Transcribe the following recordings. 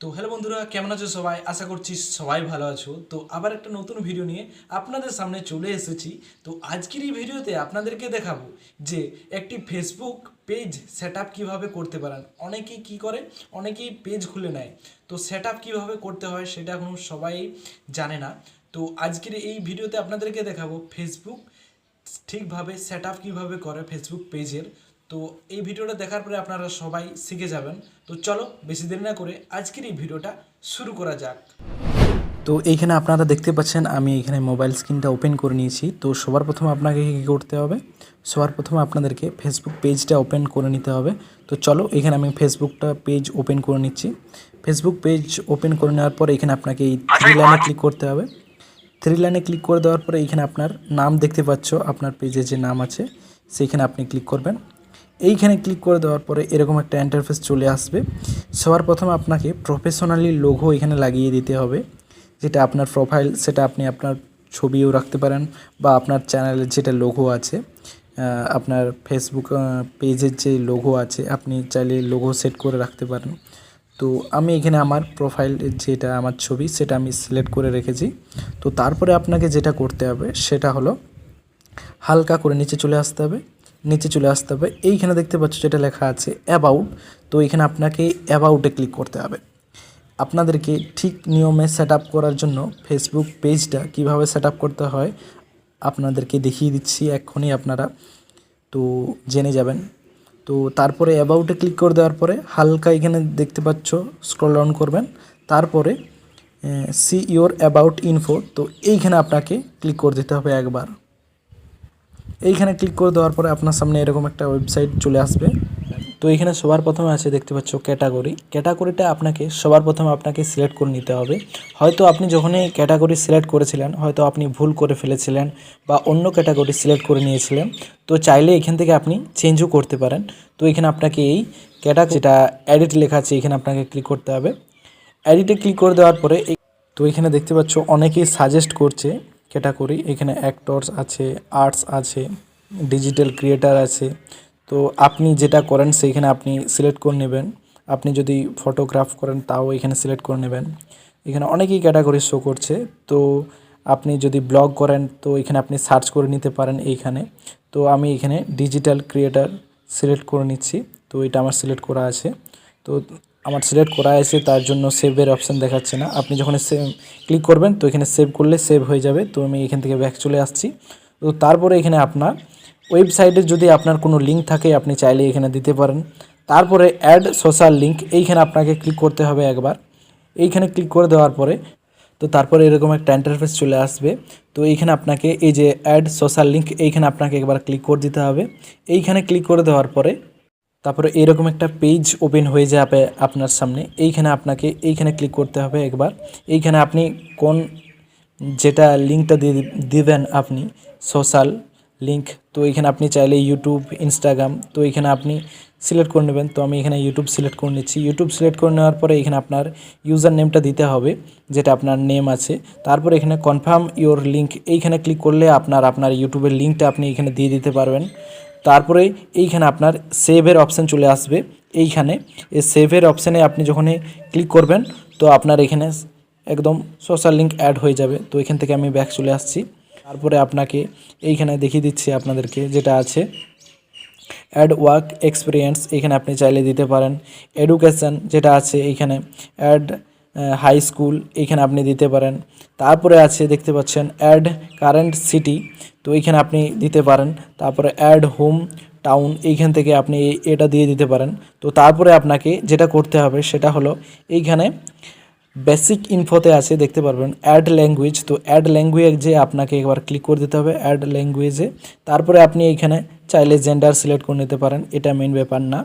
তো হ্যালো বন্ধুরা, কেমন আছো সবাই? আশা করছি সবাই ভালো আছো। তো আবার একটা নতুন ভিডিও নিয়ে আপনাদের সামনে চলে এসেছি। তো আজকের এই ভিডিওতে আপনাদেরকে দেখাবো যে একটি ফেসবুক পেজ সেট আপ কীভাবে করতে পারেন। অনেকেই কি করে? অনেকেই পেজ খুলে নেয়। তো সেট আপ কীভাবে করতে হয় সেটা এখন সবাই জানে না। তো আজকের এই ভিডিওতে আপনাদেরকে দেখাবো ফেসবুক ঠিকভাবে সেট আপ কীভাবে করে ফেসবুক পেজের তো এই ভিডিওটা দেখার পরে আপনারা সবাই শিখে যাবেন। তো চলো বেশি দেরি না করে আজকের এই ভিডিওটা শুরু করা যাক। তো এইখানে আপনারা দেখতে পাচ্ছেন আমি এখানে মোবাইল স্ক্রিনটা ওপেন করে নিয়েছি। তো সবার প্রথমে আপনাকে কী করতে হবে? সবার প্রথমে আপনাদেরকে ফেসবুক পেজটা ওপেন করে নিতে হবে। তো চলো এখানে আমি ফেসবুকটা পেজ ওপেন করে নিচ্ছি। ফেসবুক পেজ ওপেন করে নেওয়ার পর এখানে আপনাকে এই থ্রি লাইনে ক্লিক করতে হবে। থ্রি লাইনে ক্লিক করে দেওয়ার পরে এইখানে আপনার নাম দেখতে পাচ্ছ আপনার পেজে যে নাম আছে সেইখানে আপনি ক্লিক করবেন। এইখানে ক্লিক করে দেওয়ার পরে এরকম একটা ইন্টারফেস চলে আসবে। সবার প্রথমে আপনাকে প্রফেশনালি লোগো এখানে লাগিয়ে দিতে হবে, যেটা আপনার প্রোফাইল সেটা আপনি আপনার ছবিও রাখতে পারেন বা আপনার চ্যানেলের যেটা লোগো আছে আপনার ফেসবুক পেজের যে লোগো আছে, আপনি চাইলে লোগো সেট করে রাখতে পারেন। তো আমি এখানে আমার প্রোফাইল যেটা আমার ছবি, সেটা আমি সিলেক্ট করে রেখেছি। তো তারপরে আপনাকে যেটা করতে হবে, সেটা হলো হালকা করে নিচে চলে আসতে হবে। নিচে চলে আসতে হবে। এইখানে দেখতে পাচ্ছ যেটা লেখা আছে অ্যাবাউট তো এখানে আপনাকে অ্যাবাউটে ক্লিক করতে হবে। আপনাদেরকে ঠিক নিয়মে সেট করার জন্য ফেসবুক পেজটা কীভাবে সেট করতে হয় আপনাদেরকে দেখিয়ে দিচ্ছি এক্ষুনি আপনারা। তো জেনে যাবেন। তো তারপরে অ্যাবাউটে ক্লিক করে দেওয়ার পরে হালকা এখানে দেখতে পাচ্ছ স্ক্রল ডাউন করবেন। তারপরে সি ইওর অ্যাবাউট ইনফো তো এইখানে আপনাকে ক্লিক করে দিতে হবে একবার। এইখানে ক্লিক করে দেওয়ার পরে আপনার সামনে এরকম একটা ওয়েবসাইট চলে আসবে। তো এইখানে সবার প্রথমে আছে, দেখতে পাচ্ছ ক্যাটাগরি ক্যাটাগরিটা আপনাকে সবার প্রথমে আপনাকে সিলেক্ট করে নিতে হবে। হয়তো আপনি যখনই ক্যাটাগরি সিলেক্ট করেছিলেন, হয়তো আপনি ভুল করে ফেলেছিলেন বা অন্য ক্যাটাগরি সিলেক্ট করে নিয়েছিলেন। তো চাইলে এখান থেকে আপনি চেঞ্জও করতে পারেন। তো এখানে আপনাকে এই ক্যাটাগরি যেটা এডিট লেখা আছে, এখানে আপনাকে ক্লিক করতে হবে। অ্যাডিটে ক্লিক করে দেওয়ার পরে তো এখানে দেখতে পাচ্ছ অনেকেই সাজেস্ট করছে ক্যাটাগরি, এখানে অ্যাক্টরস আছে আর্টস আছে ডিজিটাল ক্রিয়েটার আছে। তো আপনি যেটা করেন, সেইখানে আপনি সিলেক্ট করে নেবেন। আপনি যদি ফটোগ্রাফ করেন, তাও এখানে সিলেক্ট করে নেবেন। এখানে অনেকেই ক্যাটাগরি শো করছে। তো আপনি যদি ব্লগ করেন, তো এখানে আপনি সার্চ করে নিতে পারেন এইখানে। তো আমি এখানে ডিজিটাল ক্রিয়েটার সিলেক্ট করে নিচ্ছি। তো এটা আমার সিলেক্ট করা আছে। তো আমার সিলেক্ট করা আছে, তার জন্য সেভের অপশান দেখাচ্ছে না। আপনি যখন সেভ ক্লিক করবেন, তো এখানে সেভ করলে সেভ হয়ে যাবে। তো আমি এখান থেকে ব্যাক চলে আসছি। তো তারপরে এখানে আপনার ওয়েবসাইটে যদি আপনার কোনো লিঙ্ক থাকে, আপনি চাইলে এখানে দিতে পারেন। তারপরে অ্যাড সোশ্যাল লিঙ্ক এইখানে আপনাকে ক্লিক করতে হবে একবার। এইখানে ক্লিক করে দেওয়ার পরে, তো তারপরে এরকম একটা ইন্টারফেস চলে আসবে। তো এইখানে আপনাকে এই যে অ্যাড সোশ্যাল লিঙ্ক এইখানে আপনাকে একবার ক্লিক করে দিতে হবে। এইখানে ক্লিক করে দেওয়ার পরে তারপরে এরকম একটা পেজ ওপেন হয়ে যাবে আপনার সামনে। এইখানে আপনাকে, এইখানে ক্লিক করতে হবে একবার। এইখানে আপনি কোন যেটা লিঙ্কটা দিয়ে দিবেন আপনি সোশ্যাল লিঙ্ক তো এখানে আপনি চাইলে ইউটিউব ইনস্টাগ্রাম তো এখানে আপনি সিলেক্ট করে নেবেন। তো আমি এখানে ইউটিউব সিলেক্ট করে নিচ্ছি। ইউটিউব সিলেক্ট করে নেওয়ার পরে এখানে আপনার ইউজার নেমটা দিতে হবে, যেটা আপনার নেম আছে। তারপর এখানে কনফার্ম ইওর লিঙ্ক এইখানে ক্লিক করলে আপনার আপনার ইউটিউবের লিঙ্কটা আপনি এখানে দিয়ে দিতে পারবেন। তারপরে এইখানে আপনার সেভের অপশান চলে আসবে। এইখানে এই সেভের অপশানে আপনি যখন ক্লিক করবেন, তো আপনার এখানে একদম সোশ্যাল লিঙ্ক অ্যাড হয়ে যাবে। তো এখান থেকে আমি ব্যাক চলে আসছি। তারপরে আপনাকে এইখানে দেখিয়ে দিচ্ছি আপনাদেরকে যেটা আছে। অ্যাড ওয়ার্ক এক্সপিরিয়েন্স এখানে আপনি চাইলে দিতে পারেন। এডুকেশন যেটা আছে, এইখানে অ্যাড হাই স্কুল এখানে আপনি দিতে পারেন। তারপরে আছে, দেখতে পাচ্ছেন অ্যাড কারেন্ট সিটি তো এইখানে আপনি দিতে পারেন। তারপরে অ্যাড হোম টাউন এইখান থেকে আপনি এটা দিয়ে দিতে পারেন। তো তারপরে আপনাকে যেটা করতে হবে, সেটা হলো, এইখানে বেসিক ইনফোতে আছে, দেখতে পারবেন অ্যাড ল্যাঙ্গুয়েজ তো অ্যাড ল্যাঙ্গুয়েজে আপনাকে একবার ক্লিক করে দিতে হবে অ্যাড ল্যাঙ্গুয়েজে তারপরে আপনি এইখানে চাইলে জেন্ডার সিলেক্ট করে নিতে পারেন, এটা মেন ব্যাপার না।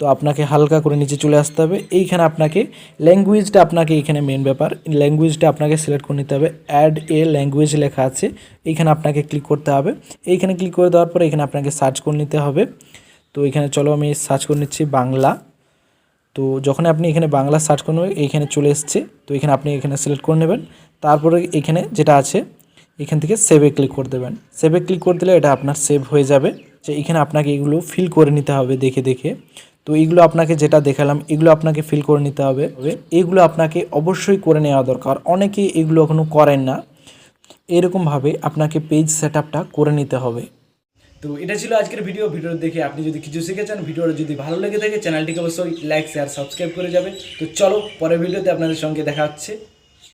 তো আপনাকে হালকা করে নিচে চলে আসতে হবে। এইখানে আপনাকে ল্যাঙ্গুয়েজটা আপনাকে এইখানে মেন ব্যাপার। ল্যাঙ্গুয়েজটা আপনাকে সিলেক্ট করে নিতে হবে। অ্যাড এ ল্যাঙ্গুয়েজ লেখা আছে। এইখানে আপনাকে ক্লিক করতে হবে। এইখানে ক্লিক করে দেওয়ার পরে এখানে আপনাকে সার্চ করে নিতে হবে। তো এখানে চলো আমি সার্চ করে নিচ্ছি বাংলা। তো যখন আপনি এখানে বাংলা সার্চ করবেন, এইখানে চলে এসছে। তো এখানে আপনি এখানে সিলেক্ট করে নেবেন। তারপরে এখানে যেটা আছে, এখান থেকে সেভে ক্লিক করে দেবেন। সেভে ক্লিক করে দিলে এটা আপনার সেভ হয়ে যাবে। যে এখানে আপনাকে এগুলো ফিল করে নিতে হবে দেখে দেখে। তো এইগুলো আপনাকে যেটা দেখালাম এগুলো আপনাকে ফিল করে নিতে হবে। এগুলো আপনাকে অবশ্যই করে নেওয়া দরকার। অনেকে এগুলো এখনও করেন না। এরকমভাবে আপনাকে পেজ সেট আপটা করে নিতে হবে। তো এটা ছিল আজকের ভিডিও ভিডিও দেখে আপনি যদি কিছু শিখেছেন ভিডিওটা যদি ভালো লেগে থাকে চ্যানেলটিকে অবশ্যই লাইক শেয়ার সাবস্ক্রাইব করে যাবেন। তো চলো পরের ভিডিওতে আপনাদের সঙ্গে দেখা হচ্ছে।